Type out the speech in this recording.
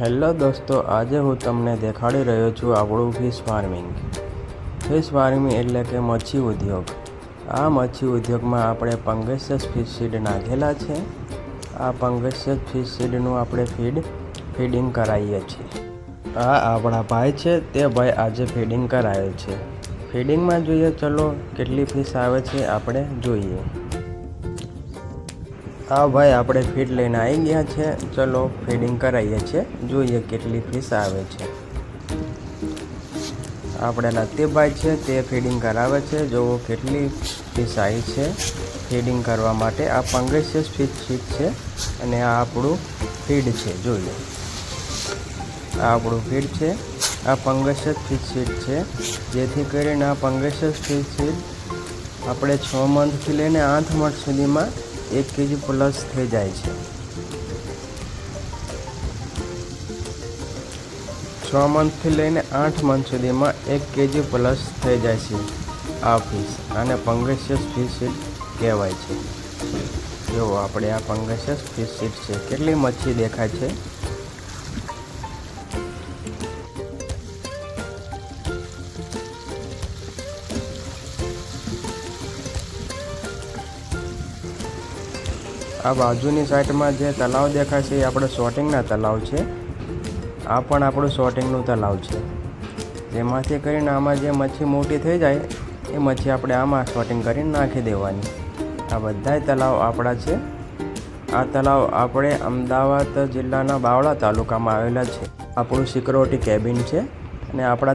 Hello દોસ્તો, આજે હું તમને દેખાડી રહ્યો છું આપણું ફિશ ફાર્મિંગ. ફિશ ફાર્મિંગ એટલે કે મચ્છી ઉદ્યોગ. આ મચ્છી ઉદ્યોગમાં આપણે પંગેશિયસ ફિશ સીડ નાખેલા છે. આ પંગેશિયસ ફિશ સીડનું આપણે ફીડ, ફીડિંગ કરાવીએ છીએ. આ આપણા ભાઈ છે, તે ભાઈ આજે ફીડિંગ કરાયો છે. ફીડિંગમાં જોઈએ, ચલો કેટલી ફિશ આવે છે આપણે જોઈએ. હા ભાઈ, આપણે ફીડ લઈને આવી ગયા છે. ચલો ફીડિંગ કરાવીએ છીએ. જોઈએ કેટલી ફીસ આવે છે. આપણે લતીભાઈ છે, તે ફીડિંગ કરાવે છે. જોવો કેટલી ફીસ આવી છે. ફીડિંગ કરવા માટે આ પંગેશિયસ ફીડ શીટ છે અને આ આપણું ફીડ છે. જોઈએ. આ આપણું ફીડ છે. આ પંગેશિયસ ફીડ શીટ છે. જેથી કરીને આ પંગેશિયસ ફીસ શીટ આપણે છ મંથથી લઈને આઠ મંથ સુધીમાં એક કેજી પ્લસ થઈ જાય છે. છ મંથથી લઈને આઠ મંથ સુધીમાં એક કેજી પ્લસ થઈ જાય છે આ ફીસ આને પંગેશિયસ ફીસ સીટ કહેવાય છે. જો આપણે આ પંગેશિયસ ફીસ સીટ છે. કેટલી મચ્છી દેખાય છે? આ બાજુની સાઈડમાં જે તલાવ દેખાય છે એ આપણે શોટિંગના તલાવ છે. આ પણ આપણું શોટિંગનું તલાવ છે. જેમાંથી કરીને આમાં જે મચ્છી મોટી થઈ જાય, એ મચ્છી આપણે આમાં શોટિંગ કરીને નાખી દેવાની. આ બધાય તલાવ આપણા છે. આ તલાવ આપણે અમદાવાદ જિલ્લાના બાવળા તાલુકામાં આવેલા છે. આપણું સિક્યોરિટી કેબિન છે અને આપણા